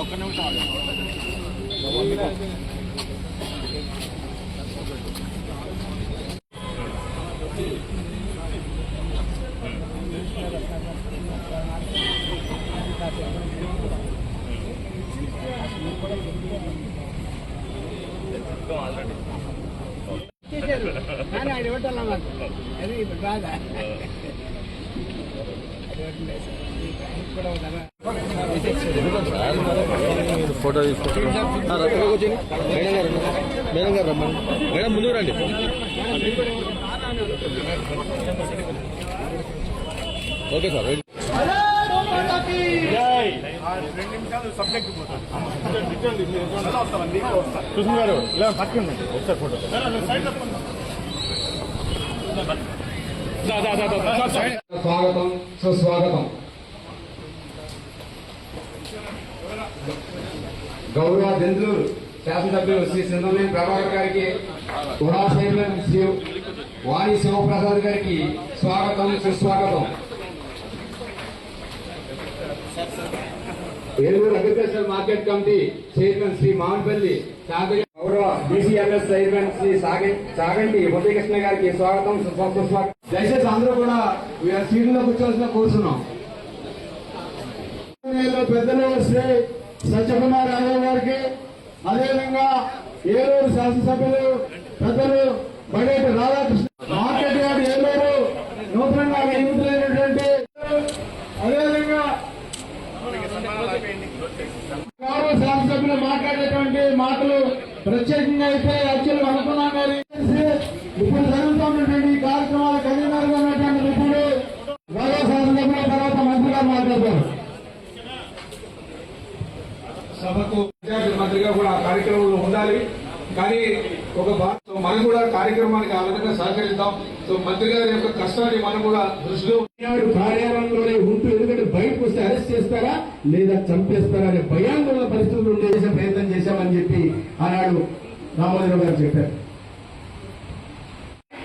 ఒక్క నిమిషం కానీ ఆయన ఇవ్వటం మాకు. అది ఇప్పుడు బాధ ఫోటో తీసుకుంటాం మేడం గారు మేడం గారు రమ్మని. మేడం ముందుకు రండి. Okay sir. రెండు నిమిషాలు సబ్జెక్ట్ పోతాను సుష్మ గారు ఇలా పక్కన ఒకసారి ఫోటో స్వాగతం సుస్వాగతం గౌరవ దెందులూరు శాసనసభ్యులు శ్రీ సింధమనేని ప్రభాకర్ గారికి కూడా చైర్మన్ శ్రీ వాణి శివప్రసాద్ గారికి స్వాగతం సుస్వాగతం Eluru agriculture market committee chairman Shri Mamidipalli గౌరవ బీసీఎంఎస్ చైర్మన్ శ్రీ సాగ- సాగంటి మురళీకృష్ణ గారికి స్వాగతం సుస్వాగతం దయచేసి అందరూ కూడా సీట్లో కూర్చోవాల్సిన కూర్చున్నాం పెద్దలు శ్రీ సత్యకుమార్ యాదవ్ గారికి అదేవిధంగా ఏలూరు శాసనసభ్యులు పెద్దలు బడేటి రాధాకృష్ణ మార్కెట్ యార్డ్ ఏలూరు నూతనంగా నియమితులైనటువంటి అదేవిధంగా గౌరవ శాసనసభ్యులు మాట్లాడేటువంటి మాటలు ప్రత్యేకంగా అయితే యాక్చువల్ అనుకున్నాం కానీ ఇప్పుడు జరుగుతున్నటువంటి ఈ కార్యక్రమాల కన్వీనర్గా ఉన్నటువంటి ఇప్పుడు గౌరవ శాసనసభ తర్వాత మంత్రి గారు మాట్లాడతారు సభకు మంత్రిగా కూడా ఆ కార్యక్రమంలో ఉండాలి. కానీ ఒక భాగం మనం కూడా కార్యక్రమానికి ఆ విధంగా సహకరిద్దాం. సో మంత్రి గారి యొక్క కష్టాన్ని మనం కూడా దృష్టిలో కార్యాలయంలోనే ఉంటూ ఎందుకంటే బయటకు వస్తే అరెస్ట్ చేస్తారా లేదా చంపేస్తారా అనే భయాందోళన పరిస్థితులు ఉండేసే ప్రయత్నం చేశామని చెప్పి ఆనాడు రామోదరావు గారు చెప్పారు.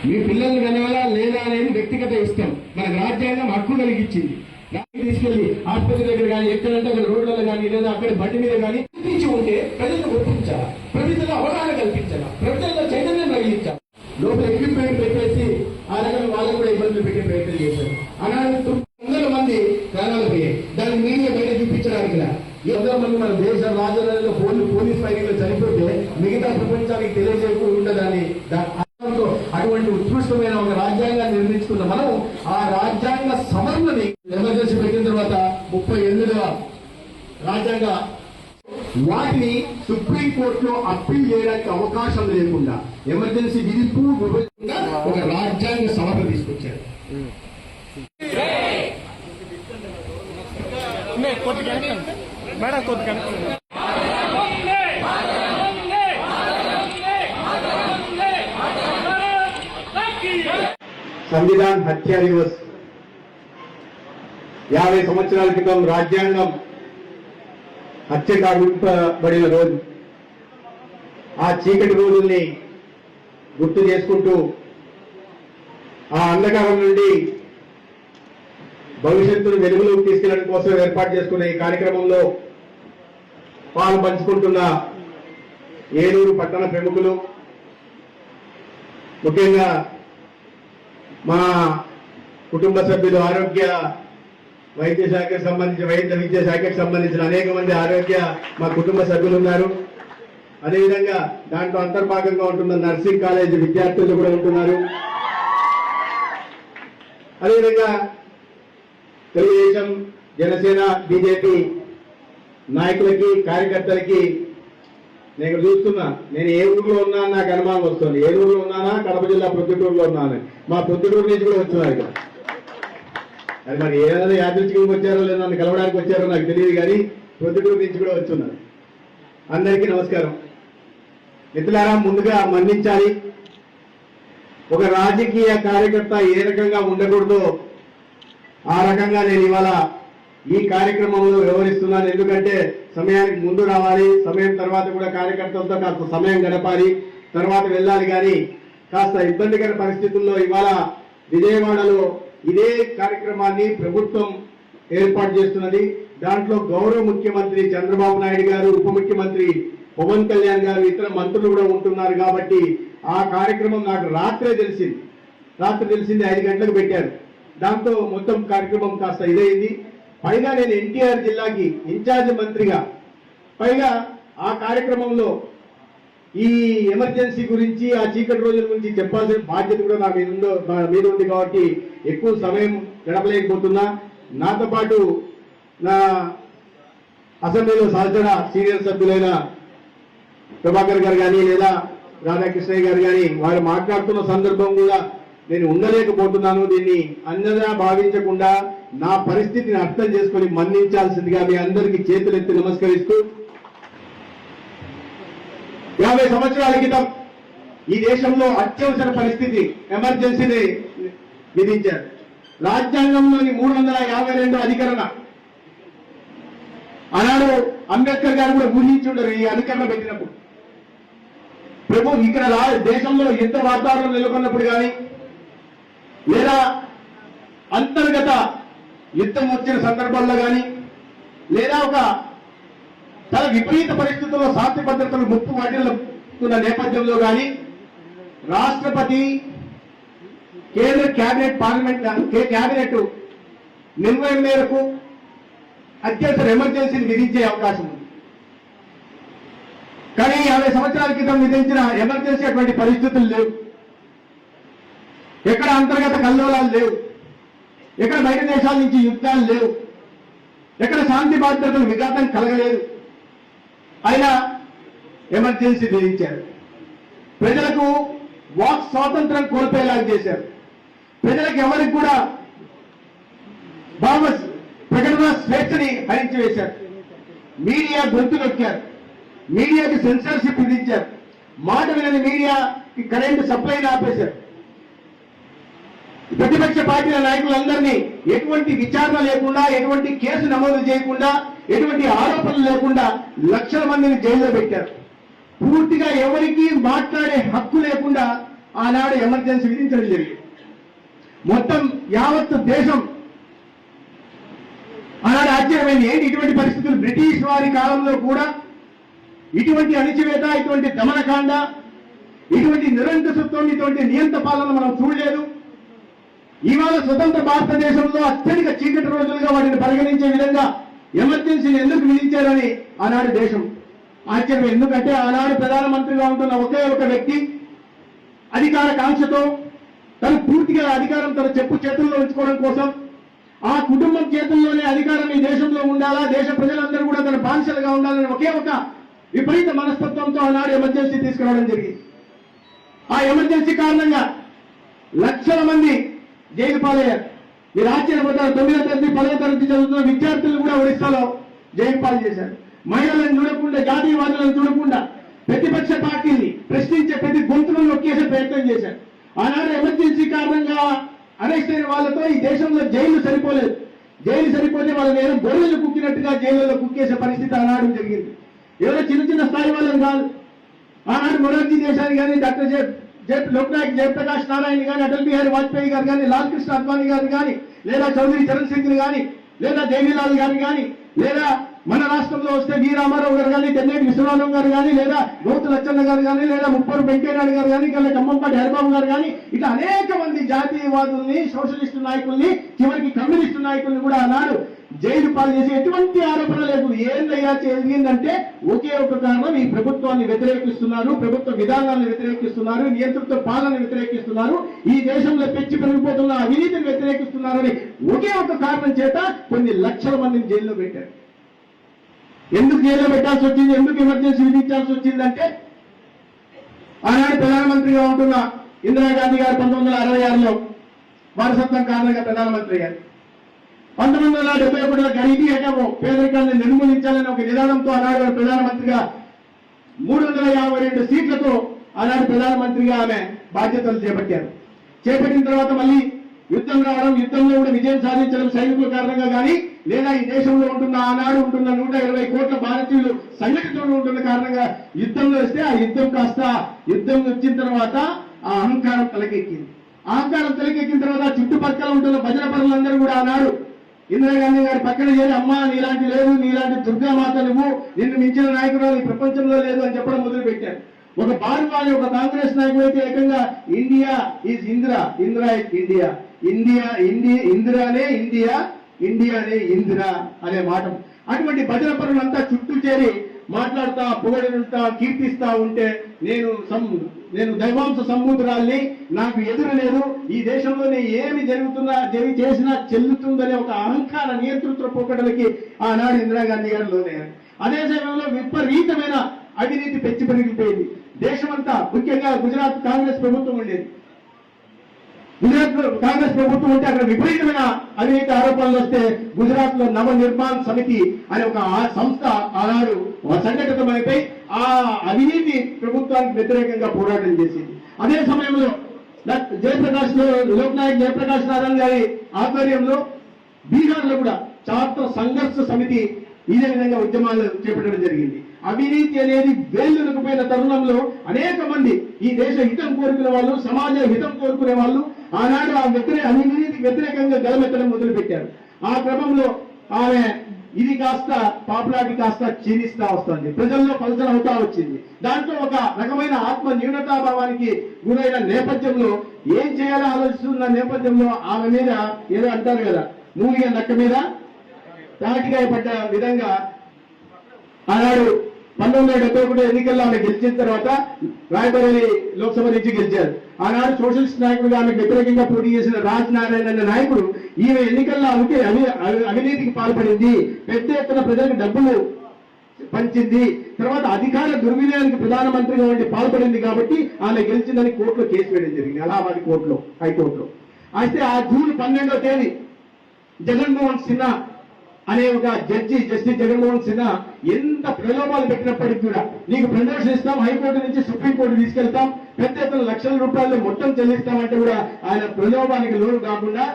మీ పిల్లల్ని కలవాలా లేదా అనేది వ్యక్తిగత ఇష్టం. మనకు రాజ్యాంగం హక్కు కలిగించింది రాత్రి తీసుకెళ్ళి ఆసుపత్రి దగ్గర కానీ ఎక్కడంటే అక్కడ రోడ్లలో కానీ లేదా అక్కడ బండి మీద కానీ ఉంటే ప్రజలను ఒప్పించాలా? ప్రజల్లో అవగాహన కల్పించాలా? ప్రజల్లో చైతన్యం కలిగించాలి? లోపల ఎక్విప్మెంట్ పెట్టేసి ఆ రకంగా వాళ్ళకు కూడా ఇబ్బందులు పెట్టే ప్రయత్నం చేశారు. అలాగే వందల మంది ప్రాణాలు పోయాయి దాన్ని మీడియా బయట చూపించడానికి రా. ఈ వందల మంది మన దేశ రాజధానిలో పోలీస్ పోలీస్ ఫైరింగ్లో చనిపోతే మిగతా ప్రపంచానికి తెలియజేయకుండా ఉండదని దా- అర్థంతో అటువంటి ఉత్కృష్టమైన ఒక రాజ్యాంగాన్ని నిర్మించుకున్న మనం ఆ రాజ్యాంగ సవరణని ఎమర్జెన్సీ పెట్టిన తర్వాత ముప్పై ఎనిమిదవ రాజ్యాంగ వాటిని సుప్రీం కోర్టులో అప్పీల్ చేయడానికి అవకాశం లేకుండా విధింపు విభజన ఒక రాజ్యాంగ సవరణ తీసుకొచ్చారు. మేడం కొద్దిగా. సంవిధాన్ హత్య దివస్. యాభై సంవత్సరాల క్రితం రాజ్యాంగం హత్య కావింపబడిన రోజు. ఆ చీకటి రోజుల్ని గుర్తు చేసుకుంటూ ఆ అంధకారం నుండి భవిష్యత్తును వెలుగులోకి తీసుకెళ్ళడం కోసం ఏర్పాటు చేసుకున్న ఈ కార్యక్రమంలో పాలు పంచుకుంటున్న ఏలూరు పట్టణ ప్రముఖులు ముఖ్యంగా మా కుటుంబ సభ్యులు ఆరోగ్య వైద్య శాఖకు సంబంధించిన వైద్య విద్యా శాఖకు సంబంధించిన అనేక మంది ఆరోగ్య మా కుటుంబ సభ్యులు ఉన్నారు. అదేవిధంగా దాంట్లో అంతర్భాగంగా ఉంటున్న నర్సింగ్ కాలేజ్ విద్యార్థులు కూడా ఉంటున్నారు. అదేవిధంగా తెలుగుదేశం జనసేన బీజేపీ నాయకులకి కార్యకర్తలకి నేను చూస్తున్నా నేను ఏ ఊర్లో ఉన్నా అని నాకు అనుమానం వస్తుంది. ఏ ఊర్లో ఉన్నానా? కడప జిల్లా ప్రొద్దుటూరులో ఉన్నాను. మా ప్రొద్దుటూరు నుంచి కూడా వచ్చినారు ఇక్కడ. అది మరి ఏదైనా యాదృచ్ఛికంగా వచ్చారో లేదా నన్ను కలవడానికి వచ్చారో నాకు తెలియదు కానీ ప్రొద్దుటూరు నుంచి కూడా వచ్చున్నారు. అందరికీ నమస్కారం. మిత్రులారా ముందుగా మన్నించాలి. ఒక రాజకీయ కార్యకర్త ఏ రకంగా ఉండకూడదో ఆ రకంగా నేను ఇవాళ ఈ కార్యక్రమంలో వివరిస్తున్నాను ఎందుకంటే సమయానికి ముందు రావాలి సమయం తర్వాత కూడా కార్యకర్తలతో కాస్త సమయం గడపాలి తర్వాత వెళ్ళాలి కానీ కాస్త ఇబ్బందికర పరిస్థితుల్లో ఇవాళ విజయవాడలో ఇదే కార్యక్రమాన్ని ప్రభుత్వం ఏర్పాటు చేస్తున్నది. దాంట్లో గౌరవ ముఖ్యమంత్రి చంద్రబాబు నాయుడు గారు ఉప ముఖ్యమంత్రి పవన్ కళ్యాణ్ గారు ఇతర మంత్రులు కూడా ఉంటున్నారు కాబట్టి ఆ కార్యక్రమం నాకు రాత్రే తెలిసింది. రాత్రి తెలిసింది ఐదు గంటలకు పెట్టారు. దాంతో మొత్తం కార్యక్రమం కాస్త ఇదైంది. పైగా నేను ఎన్టీఆర్ జిల్లాకి ఇన్ఛార్జ్ మంత్రిగా పైగా ఆ కార్యక్రమంలో ఈ ఎమర్జెన్సీ గురించి ఆ చీకటి రోజుల గురించి చెప్పాల్సిన బాధ్యత కూడా నా మీద ఉందో నా మీద ఉంది కాబట్టి ఎక్కువ సమయం గడపలేకపోతున్నా. నాతో పాటు నా అసెంబ్లీలో సహచర సీనియర్ సభ్యులైన ప్రభాకర్ గారు కానీ లేదా రాధాకృష్ణయ్య గారు కానీ వారు మాట్లాడుతున్న సందర్భం కూడా నేను ఉండలేకపోతున్నాను. దీన్ని అన్నదా భావించకుండా నా పరిస్థితిని అర్థం చేసుకొని మన్నించాల్సిందిగా మీ అందరికీ చేతులెత్తి నమస్కరిస్తూ యాభై సంవత్సరాల క్రితం ఈ దేశంలో అత్యవసర పరిస్థితి ఎమర్జెన్సీని విధించారు. రాజ్యాంగంలోని మూడు వందల యాభై రెండు అధికరణ. ఆనాడు అంబేద్కర్ గారు కూడా ఊహించుండరు ఈ అధికరణ పెట్టినప్పుడు. ప్రభు ఇక్కడ దేశంలో యుద్ధ వాతావరణం నెలకొన్నప్పుడు కానీ లేదా అంతర్గత యుద్ధం వచ్చిన సందర్భాల్లో కానీ లేదా ఒక చాలా విపరీత పరిస్థితుల్లో శాంతి భద్రతలు ముప్పు వాటిల్లుతున్న నేపథ్యంలో కానీ రాష్ట్రపతి కేంద్ర కేబినెట్ పార్లమెంట్ కే- కేబినెట్ నిర్ణయం మేరకు అత్యవసర ఎమర్జెన్సీని విధించే అవకాశం ఉంది. కానీ యాభై సంవత్సరాల క్రితం విధించిన ఎమర్జెన్సీ అటువంటి పరిస్థితులు లేవు. ఎక్కడ అంతర్గత కల్లోలాలు లేవు. ఎక్కడ బయట దేశాల నుంచి యుద్ధాలు లేవు. ఎక్కడ శాంతి బాధ్యతలు విఘాతం కలగలేదు. అయినా ఎమర్జెన్సీ విధించారు. ప్రజలకు వాక్ స్వాతంత్రం కోల్పోయేలాగా చేశారు. ప్రజలకు ఎవరికి కూడా భావ ప్రకటన స్వేచ్ఛని హరించి వేశారు. మీడియా గొంతు నొక్కారు. మీడియాకి సెన్సర్షిప్ విధించారు మాట వినని మీడియాకి కరెంటు సప్లైని ఆపేశారు. ప్రతిపక్ష పార్టీల నాయకులందరినీ ఎటువంటి విచారణ లేకుండా ఎటువంటి కేసు నమోదు చేయకుండా ఎటువంటి ఆరోపణలు లేకుండా లక్షల మందిని జైల్లో పెట్టారు. పూర్తిగా ఎవరికీ మాట్లాడే హక్కు లేకుండా ఆనాడు ఎమర్జెన్సీ విధించడం జరిగింది. మొత్తం యావత్ దేశం ఆనాడు ఆశ్చర్యమైంది. ఏంటి ఇటువంటి పరిస్థితులు? బ్రిటిష్ వారి కాలంలో కూడా ఇటువంటి అణిచివేత ఇటువంటి దమనకాండ ఇటువంటి నిరంకుశత్వం ఇటువంటి నియంత పాలన మనం చూడలేదు. ఇవాళ స్వతంత్ర భారతదేశంలో అత్యధిక చీకటి రోజులుగా వాటిని పరిగణించే విధంగా ఎమర్జెన్సీని ఎందుకు విధించారని ఆనాడు దేశం. ఆశ్చర్యం ఎందుకంటే ఆనాడు ప్రధానమంత్రిగా ఉంటున్న ఒకే ఒక వ్యక్తి అధికార కాంక్షతో తను పూర్తిగా అధికారం తన చెప్పు చేతుల్లో ఉంచుకోవడం కోసం ఆ కుటుంబం చేతుల్లోనే అధికారం ఈ దేశంలో ఉండాలా దేశ ప్రజలందరూ కూడా తన బానిసలుగా ఉండాలని ఒకే ఒక విపరీత మనస్తత్వంతో ఆనాడు ఎమర్జెన్సీ తీసుకురావడం జరిగింది. ఆ ఎమర్జెన్సీ కారణంగా లక్షల మంది జైలు పాలయ్యారు. మీరు ఆశ్చర్యపోతారు తొమ్మిదో తరగతి పదవ తరగతి చదువుతున్న విద్యార్థులు కూడా ఒడిస్సాలో జైలు పాలు చేశారు. మహిళలను చూడకుండా జాతీయవాదులను చూడకుండా ప్రతిపక్ష పార్టీని ప్రశ్నించే ప్రతి గొంతులను నొక్కేసే ప్రయత్నం చేశారు. ఆనాడు ఎమర్జెన్సీ కారణంగా అరెస్ట్ అయిన వాళ్ళతో ఈ దేశంలో జైలు సరిపోలేదు. జైలు సరిపోతే వాళ్ళ నేను గొర్రెలు కుక్కినట్టుగా జైలులో కుక్కేసే పరిస్థితి ఆనాడు జరిగింది. ఏదో చిన్న చిన్న స్థాయి వాళ్ళని కాదు. ఆనాడు మొరార్జీ దేశాన్ని కానీ doctor J J Loknayak Jayaprakash Narayan కానీ అటల్ బిహారీ వాజ్పేయి గారు కానీ లాల్ కృష్ణ అద్వానీ గారు కానీ లేదా చౌదరి చరణ్ సింగ్ కానీ లేదా దేవీలాల్ గారు కానీ లేదా మన రాష్ట్రంలో వస్తే వి రామారావు గారు కానీ తెన్నేటి విశ్వనాథం గారు కానీ లేదా నూతు లచ్చన్న గారు కానీ లేదా ముప్పరు వెంకయ్యనాయుడు గారు కానీ లేదా కమ్మంపాటి హరిబాబు గారు కానీ ఇట్లా అనేక మంది జాతీయవాదుల్ని సోషలిస్టు నాయకుల్ని చివరికి కమ్యూనిస్టు నాయకుల్ని కూడా ఆనాడు జైలు పాలు చేసి ఎటువంటి ఆరోపణ లేదు. ఏందయ్యా జరిగిందంటే ఒకే ఒక కారణం ఈ ప్రభుత్వాన్ని వ్యతిరేకిస్తున్నారు ప్రభుత్వ విధానాన్ని వ్యతిరేకిస్తున్నారు నియంతృత్వ పాలన వ్యతిరేకిస్తున్నారు ఈ దేశంలో పెంచి పెరిగిపోతున్న అవినీతిని వ్యతిరేకిస్తున్నారని ఒకే ఒక కారణం చేత కొన్ని లక్షల మందిని జైల్లో పెట్టారు. ఎందుకు జైల్లో పెట్టాల్సి వచ్చింది? ఎందుకు ఎమర్జెన్సీ విధించాల్సి వచ్చిందంటే ఆనాడు ప్రధానమంత్రిగా ఉంటున్న ఇందిరాగాంధీ గారు పంతొమ్మిది వందల అరవై ఆరులో వారసత్వం కారణంగా ప్రధానమంత్రి గారు పంతొమ్మిది వందల డెబ్బై ఒకటిలో గరీబీ హఠాము పేదరికాన్ని నిర్మూలించాలని ఒక నిదానంతో ఆనాడు ప్రధానమంత్రిగా మూడు వందల యాభై రెండు సీట్లతో ఆనాడు ప్రధానమంత్రిగా ఆమె బాధ్యతలు చేపట్టారు. చేపట్టిన తర్వాత మళ్ళీ యుద్ధం రావడం యుద్ధంలో కూడా విజయం సాధించడం సైనికుల కారణంగా కానీ లేదా ఈ దేశంలో ఉంటున్న ఆనాడు ఉంటున్న నూట ఇరవై కోట్ల భారతీయులు సంఘటితంలో ఉంటున్న కారణంగా యుద్ధంలో వస్తే ఆ యుద్ధం కాస్త యుద్ధం వచ్చిన తర్వాత ఆ అహంకారం తలకెక్కింది. అహంకారం తలకెక్కిన తర్వాత చుట్టుపక్కల ఉంటున్న భజన పనులందరూ కూడా ఆనాడు ఇందిరాగాంధీ గారి పక్కన చేరి అమ్మ నీలాంటి లేదు నీలాంటి దుర్గామాత నువ్వు నిన్ను మించిన నాయకురాలు ఈ ప్రపంచంలో లేదు అని చెప్పడం మొదలుపెట్టారు. ఒక బారువాణి ఒక కాంగ్రెస్ నాయకుడు అయితే ఏకంగా India is Indira Indira is India India India ఇందిరానే India ఇండియానే ఇందిరా అనే మాట. అటువంటి భజన పనులంతా చుట్టూ చేరి మాట్లాడుతా పొగడుతా కీర్తిస్తా ఉంటే నేను సం- నేను దైవాంశ సముద్రాల్ని నాకు ఎదురు లేదు ఈ దేశంలోనే ఏమి జరుగుతున్నా జరిగి చేసినా చెల్లుతుందనే ఒక అహంకార నియంతృత్వ పొగడలకి ఆనాడు ఇందిరాగాంధీ గారు లోనయ్యారు. అదే సమయంలో విపరీతమైన అవినీతి పెంచి పెరిగిపోయింది. దేశమంతా ముఖ్యంగా గుజరాత్ కాంగ్రెస్ ప్రభుత్వం ఉండేది. గుజరాత్లో కాంగ్రెస్ ప్రభుత్వం ఉంటే అక్కడ విపరీతమైన అవినీతి ఆరోపణలు వస్తే గుజరాత్లో నవ నిర్మాణ్ సమితి అనే ఒక ఆ- సంస్థ ఆనాడు సంఘటితమైపోయి ఆ అవినీతి ప్రభుత్వానికి వ్యతిరేకంగా పోరాటం చేసింది. అదే సమయంలో జయప్రకాష్లో లోక్నాయక్ జయప్రకాష్ నారాయణ గారి ఆధ్వర్యంలో బీహార్లో కూడా చాత్ర సంఘర్ష సమితి ఇదే విధంగా ఉద్యమాలు చేపట్టడం జరిగింది. అవినీతి అనేది వేలునుకుపోయిన తరుణంలో అనేక మంది ఈ దేశ హితం కోరుకునే వాళ్ళు సమాజ హితం కోరుకునే వాళ్ళు ఆనాడు ఆ వ్యతిరే అవినీతికి వ్యతిరేకంగా గలమెత్తడం మొదలు పెట్టారు ఆ క్రమంలో ఆమె ఇది కాస్త పాపులారిటీ కాస్త క్షీణిస్తా వస్తుంది. ప్రజల్లో పలచన అవుతా వచ్చింది. దాంట్లో ఒక రకమైన ఆత్మ న్యూనతాభావానికి గురైన నేపథ్యంలో ఏం చేయాలో ఆలోచిస్తున్న నేపథ్యంలో ఆమె మీద ఏదో అంటారు కదా మూలిగా నక్క మీద తాటికాయ పడ్డ విధంగా ఆనాడు పంతొమ్మిది వందల డెబ్బై ఒకటి ఎన్నికల్లో ఆమె గెలిచిన తర్వాత రాయబరేలి లోక్సభ నుంచి గెలిచారు. ఆనాడు సోషలిస్ట్ నాయకుడుగా ఆమె వ్యతిరేకంగా పోటీ చేసిన రాజ్ నారాయణ అనే నాయకుడు ఈమె ఎన్నికల్లో ఆమెకి అవి అవినీతికి పాల్పడింది. పెద్ద ఎత్తున ప్రజలకు డబ్బులు పంచింది. తర్వాత అధికార దుర్వినియోగానికి ప్రధానమంత్రిగా వంటి పాల్పడింది కాబట్టి ఆమె గెలిచిందని కోర్టులో కేసు వేయడం జరిగింది అలహాబాద్ కోర్టులో హైకోర్టులో. అయితే ఆ జూన్ పన్నెండో తేదీ జగన్మోహన్ సిన్హా అనే ఒక జడ్జి జస్టిస్ జగన్మోహన్ సిన్హా ఎంత ప్రలోభాలు పెట్టినప్పటికీ కూడా నీకు ప్రమోషన్ ఇస్తాం హైకోర్టు నుంచి సుప్రీంకోర్టు తీసుకెళ్తాం పెద్ద ఎత్తున లక్షల రూపాయలు మొత్తం చెల్లిస్తామంటే కూడా ఆయన ప్రలోభానికి లోను కాకుండా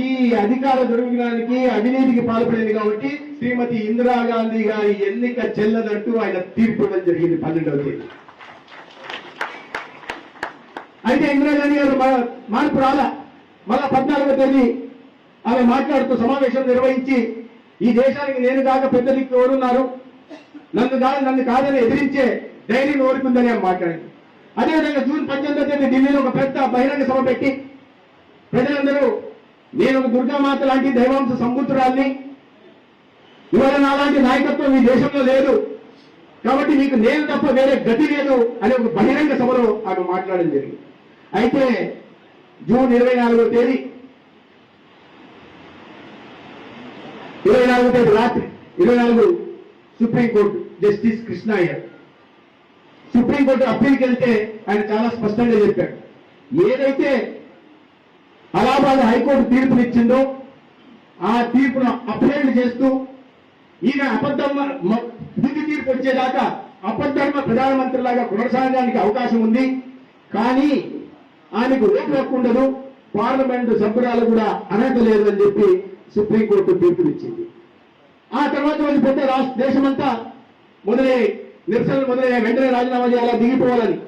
ఈ అధికార దుర్వినియోగానికి అవినీతికి పాల్పడింది కాబట్టి శ్రీమతి ఇందిరాగాంధీ గారి ఎన్నిక చెల్లదంటూ ఆయన తీర్పు ఇవ్వడం జరిగింది పన్నెండవ తేదీ. అయితే ఇందిరాగాంధీ గారు మార్పు రాలా? మళ్ళా పద్నాలుగో తేదీ ఆమె మాట్లాడుతూ సమావేశం నిర్వహించి ఈ దేశానికి నేను కాక పెద్ద దిక్కు ఎవరున్నారు నన్ను కాదు నన్ను కాదని ఎదిరించే ధైర్యం ఓడుకుందని ఆమె మాట్లాడింది అదేవిధంగా జూన్ పద్దెనిమిదో తేదీ ఢిల్లీలో ఒక పెద్ద బహిరంగ సభ పెట్టి ప్రజలందరూ నేను ఒక దుర్గామాత లాంటి దైవాంశ సంబుద్ధురాల్ని ఇవాళ నాలాంటి నాయకత్వం ఈ దేశంలో లేదు. కాబట్టి నీకు నేను తప్ప వేరే గతి లేదు అనే ఒక బహిరంగ సభలో ఆమె మాట్లాడడం జరిగింది. అయితే జూన్ ఇరవై నాలుగో తేదీ ఇరవై నాలుగు తేదీ రాత్రి ఇరవై నాలుగు సుప్రీంకోర్టు జస్టిస్ కృష్ణ అయ్యారు సుప్రీంకోర్టు అప్పీల్కి వెళ్తే ఆయన చాలా స్పష్టంగా చెప్పాడు. ఏదైతే అలహాబాద్ హైకోర్టు తీర్పునిచ్చిందో ఆ తీర్పును అప్లైడ్ చేస్తూ ఈయన అబద్ధం తుది తీర్పు వచ్చేదాకా అబద్ధర్మ ప్రధానమంత్రిలాగా కొనసాగడానికి అవకాశం ఉంది. కానీ ఆయనకు ఓటు హక్కు ఉండదు. పార్లమెంటు సభ్యురాలు కూడా అర్హత లేదని చెప్పి సుప్రీంకోర్టు తీర్పునిచ్చింది. ఆ తర్వాత వాళ్ళు పెద్ద రాష్ట్ర దేశమంతా మొదలై నిరసనలు మొదలై వెంటనే రాజీనామా చేయాలా? దిగిపోవాలని.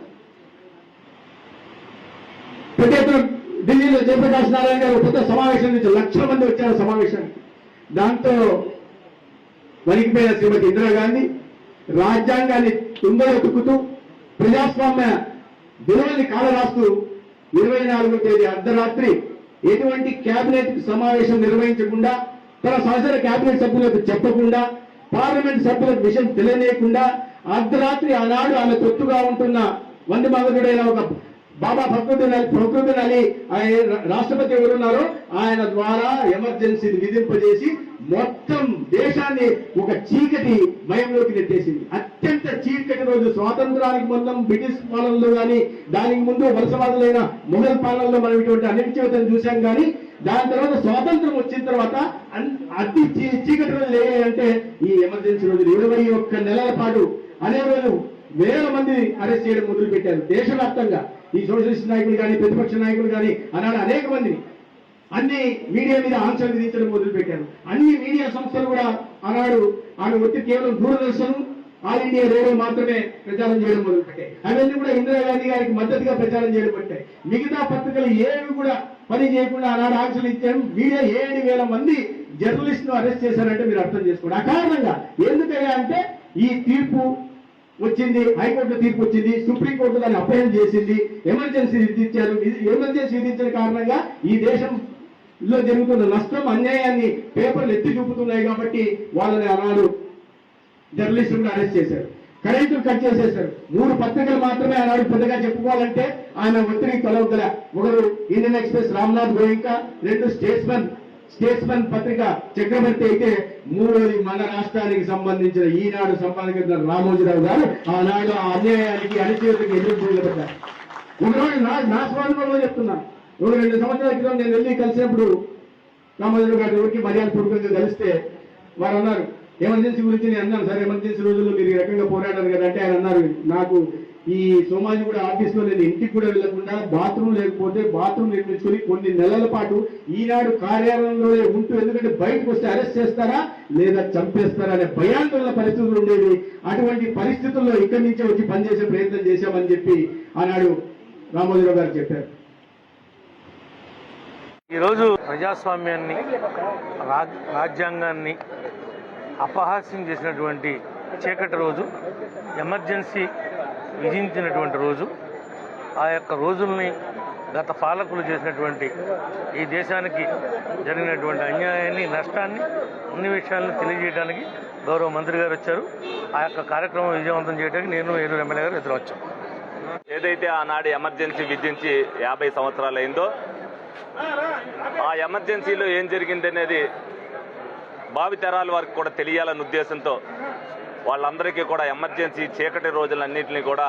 పెద్ద ఎత్తున ఢిల్లీలో జయప్రకాష్ నారాయణ గారు పెద్ద సమావేశం నుంచి లక్షల మంది వచ్చారు సమావేశానికి. దాంతో వణికిపోయిన శ్రీమతి ఇందిరాగాంధీ రాజ్యాంగాన్ని తుంగలో తొక్కుతూ ప్రజాస్వామ్య విలువని కాలరాస్తూ ఇరవై నాలుగో తేదీ అర్ధరాత్రి ఎటువంటి కేబినెట్ సమావేశం నిర్వహించకుండా తన సహచర కేబినెట్ సభ్యులకు చెప్పకుండా పార్లమెంట్ సభ్యులకు విషయం తెలియనియకుండా అర్ధరాత్రి ఆనాడు ఆమె తొత్తుగా ఉంటున్న వంద మగదుడైన ఒక బాబా ఫక్రుద్దీన్ అలీ ఫక్రుద్దీన్ అలీ ఆయన రాష్ట్రపతి ఎవరున్నారో ఆయన ద్వారా ఎమర్జెన్సీని విధింపజేసి మొత్తం దేశాన్ని ఒక చీకటి భయంలోకి నెట్టేసింది. అత్యంత చీకటి రోజు. స్వాతంత్రానికి ముందు బ్రిటిష్ పాలనలో కానీ దానికి ముందు వలసవాదులైన మొఘల్ పాలనలో మనం ఇటువంటి అనిశ్చితను చూశాం కానీ దాని తర్వాత స్వాతంత్రం వచ్చిన తర్వాత అన్- అతి చీ- చీకటి రోజులు ఏ అంటే ఈ ఎమర్జెన్సీ రోజులు. ఇరవై ఒక్క నెలల పాటు. అనే రోజు వేల మంది అరెస్ట్ చేయడం మొదలు పెట్టారు దేశవ్యాప్తంగా ఈ సోషలిస్ట్ నాయకులు కానీ ప్రతిపక్ష నాయకులు కానీ అలాంటి అనేక మందిని అన్ని మీడియా మీద ఆంక్షలు విధించడం మొదలు పెట్టారు అన్ని మీడియా సంస్థలు కూడా ఆనాడు ఆమె ఒత్తి కేవలం దూరదర్శన్ ఆల్ ఇండియా రేడియో మాత్రమే ప్రచారం చేయడం మొదలుపెట్టాయి. అవన్నీ కూడా ఇందిరాగాంధీ గారికి మద్దతుగా ప్రచారం చేయడం పెట్టాయి మిగతా పత్రికలు ఏవి కూడా పని చేయకుండా ఆనాడు ఆంక్షలు ఇచ్చాం మీడియా ఏడు వేల మంది జర్నలిస్ట్ను అరెస్ట్ చేశారంటే మీరు అర్థం చేసుకోండి. అకారణంగా ఎందుకయ్యా అంటే ఈ తీర్పు వచ్చింది హైకోర్టు తీర్పు వచ్చింది సుప్రీంకోర్టు దాన్ని అప్పయం చేసింది ఎమర్జెన్సీ విధించారు. ఇది ఎమర్జెన్సీ విధించిన కారణంగా ఈ దేశం లో జరుగుతున్న నష్టం అన్యాయాన్ని పేపర్లు ఎత్తి చూపుతున్నాయి కాబట్టి వాళ్ళని ఆనాడు జర్నలిస్టులను అరెస్ట్ చేశారు. కరెంటు కట్ చేసేశారు. మూడు పత్రికలు మాత్రమే ఆనాడు పెద్దగా చెప్పుకోవాలంటే ఆయన ఒత్తిడి తొలగల ఒకరు ఇండియన్ ఎక్స్ప్రెస్ రామ్నాథ్ గోయింక రెండు స్టేట్స్మెన్ స్టేట్స్మన్ పత్రిక చక్రవర్తి అయితే మూడోది మన రాష్ట్రానికి సంబంధించిన ఈనాడు సంపాదకుడు రామోజీరావు గారు ఆనాడు ఆ అన్యాయానికి అణచివేతకి ఎదురు నిలబడ్డారు ఒకరోజు నా నా స్వానుభవంలో చెప్తున్నా. ఒక రెండు సంవత్సరాల క్రితం నేను వెళ్ళి కలిసినప్పుడు రామోజీరావు గారి ఊరికి మర్యాద పూర్వకంగా కలిస్తే వారు అన్నారు ఎమర్జెన్సీ గురించి నేను అన్నాను సార్ ఎమర్జెన్సీ రోజుల్లో మీరు ఈ రకంగా పోరాడారు కదా అంటే ఆయన అన్నారు నాకు ఈ సోమాజి కూడా ఆఫీస్లో నేను ఇంటికి కూడా వెళ్ళకుండా బాత్రూమ్ లేకపోతే బాత్రూమ్ నిర్మించుకొని కొన్ని నెలల పాటు ఈనాడు కార్యాలయంలోనే ఉంటూ ఎందుకంటే బయటకు వస్తే అరెస్ట్ చేస్తారా లేదా చంపేస్తారా అనే భయాందోళన పరిస్థితులు ఉండేవి. అటువంటి పరిస్థితుల్లో ఇక్కడి నుంచే వచ్చి పనిచేసే ప్రయత్నం చేశామని చెప్పి ఆనాడు రామోజీరావు గారు చెప్పారు. ఈరోజు ప్రజాస్వామ్యాన్ని రాజ్ రాజ్యాంగాన్ని అపహాస్యం చేసినటువంటి చీకటి రోజు ఎమర్జెన్సీ విధించినటువంటి రోజు ఆ యొక్క రోజుల్ని గత పాలకులు చేసినటువంటి ఈ దేశానికి జరిగినటువంటి అన్యాయాన్ని నష్టాన్ని అన్ని విషయాలను తెలియజేయడానికి గౌరవ మంత్రి గారు వచ్చారు. ఆ యొక్క కార్యక్రమం విజయవంతం చేయడానికి నేను ఏలూరు ఎమ్మెల్యే గారు ఇద్దరు వచ్చాం. ఏదైతే ఆనాడు ఎమర్జెన్సీ విధించి యాభై సంవత్సరాలు అయిందో ఆ ఎమర్జెన్సీలో ఏం జరిగిందనేది భావితరాల వారికి కూడా తెలియాలన్న ఉద్దేశంతో వాళ్ళందరికీ కూడా ఎమర్జెన్సీ చీకటి రోజులన్నింటినీ కూడా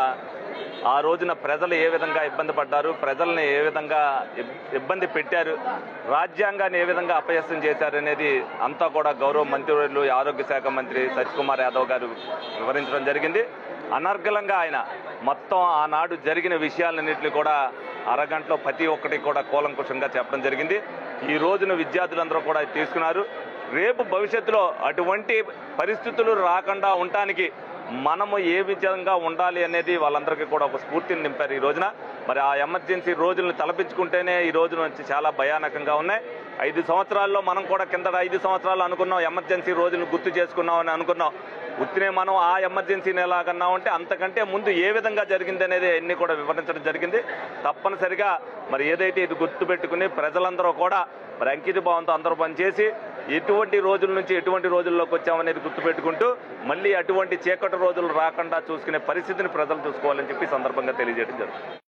ఆ రోజున ప్రజలు ఏ విధంగా ఇబ్బంది పడ్డారు ప్రజల్ని ఏ విధంగా ఇబ్- ఇబ్బంది పెట్టారు రాజ్యాంగాన్ని ఏ విధంగా అపయస్యం చేశారు అనేది అంతా కూడా గౌరవ మంత్రివర్యులు ఆరోగ్య శాఖ మంత్రి సత్యకుమార్ యాదవ్ గారు వివరించడం జరిగింది. అనర్గళంగా ఆయన మొత్తం ఆనాడు జరిగిన విషయాలన్నింటినీ కూడా అరగంటలో ప్రతి ఒక్కటి కూడా కూలంకుషంగా చెప్పడం జరిగింది. ఈ రోజున విద్యార్థులందరూ కూడా తీసుకున్నారు. రేపు భవిష్యత్తులో అటువంటి పరిస్థితులు రాకుండా ఉండటానికి మనము ఏ విధంగా ఉండాలి అనేది వాళ్ళందరికీ కూడా ఒక స్ఫూర్తిని నింపారు ఈ రోజున. మరి ఆ ఎమర్జెన్సీ రోజులను తలపించుకుంటేనే ఈ రోజు నుంచి చాలా భయానకంగా ఉన్నాయి. ఐదు సంవత్సరాల్లో మనం కూడా కింద ఐదు సంవత్సరాలు అనుకున్నాం ఎమర్జెన్సీ రోజులను గుర్తు చేసుకున్నాం అని అనుకున్నాం. ఉత్తినే మనం ఆ ఎమర్జెన్సీని ఎలాగన్నా ఉంటే అంతకంటే ముందు ఏ విధంగా జరిగింది అనేది అన్ని కూడా వివరించడం జరిగింది. తప్పనిసరిగా మరి ఏదైతే ఇది గుర్తుపెట్టుకుని ప్రజలందరూ కూడా మరి అంకిత భావంతో అందరూ పనిచేసి ఎటువంటి రోజుల నుంచి ఎటువంటి రోజుల్లోకి వచ్చామనేది గుర్తుపెట్టుకుంటూ మళ్ళీ అటువంటి చీకటి రోజులు రాకుండా చూసుకునే పరిస్థితిని ప్రజలు చూసుకోవాలని చెప్పి సందర్భంగా తెలియజేయడం జరుగుతుంది.